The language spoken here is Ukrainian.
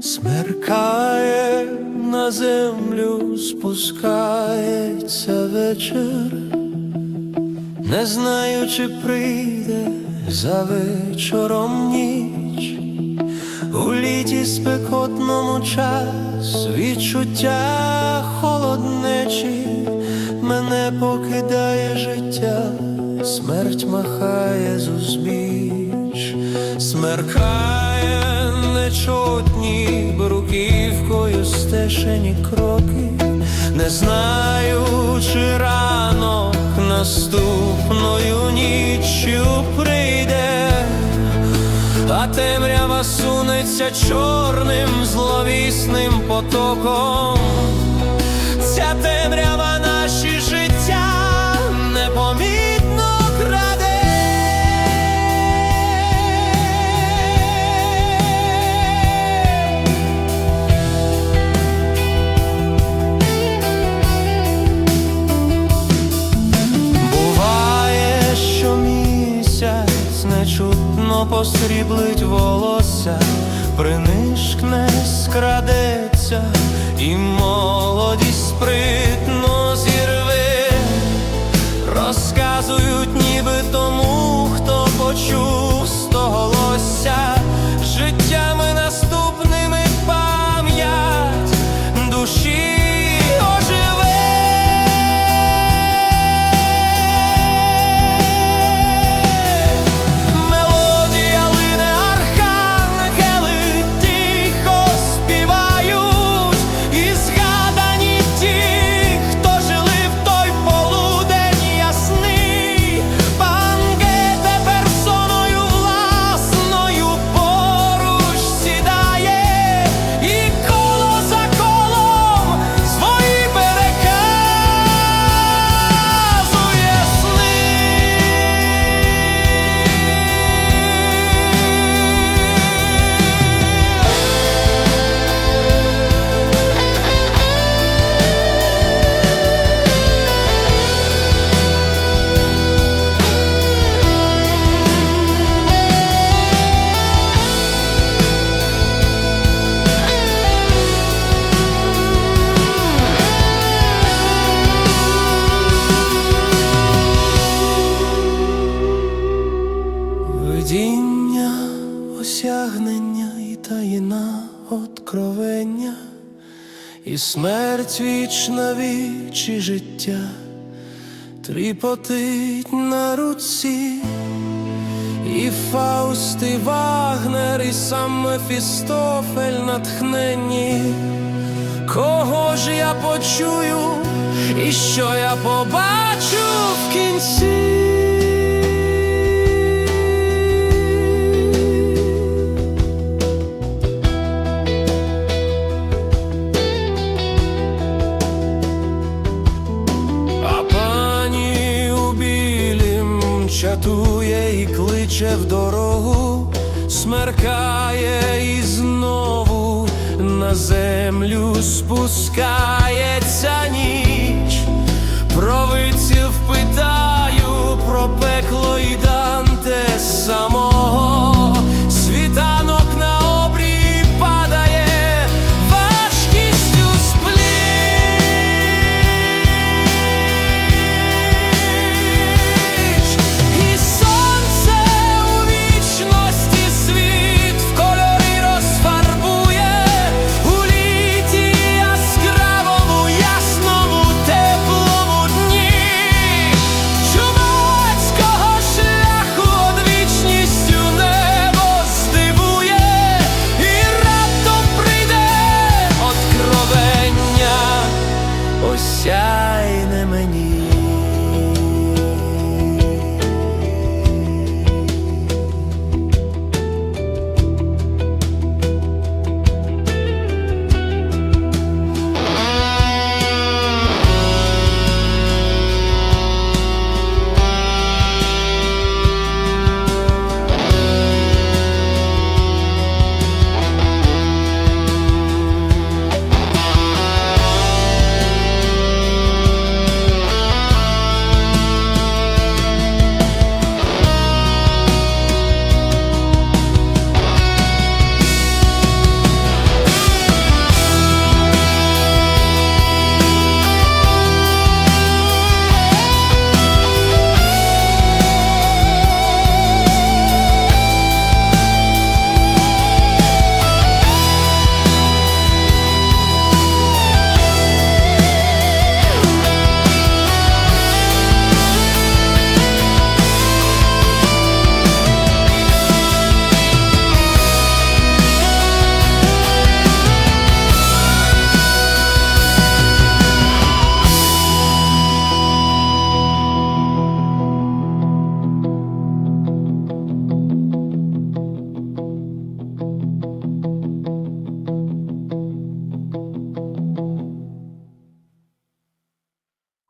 Смеркає на землю, спускається вечір, не знаю, чи прийде за вечором ніч, у літі спекотному час відчуття холоднечі, мене покидає життя, смерть махає з смеркає нечутні бруківкою стешені кроки, не знаю, чи ранок наступною ніччю прийде, а темрява сунеться чорним зловісним потоком. Ця темрява наші життя посріблить волосся, принишкне, скрадеться, і молодість спритно осягнення і таїна откровення, і смерть вічна віч і життя тріпотить на руці, і Фауст, і Вагнер, і сам Мефістофель натхненні. Кого ж я почую, і що я побачу рятує і кличе в дорогу, смеркає і знову на землю спускається ніч, про виців питаю, про пекло і Данте само.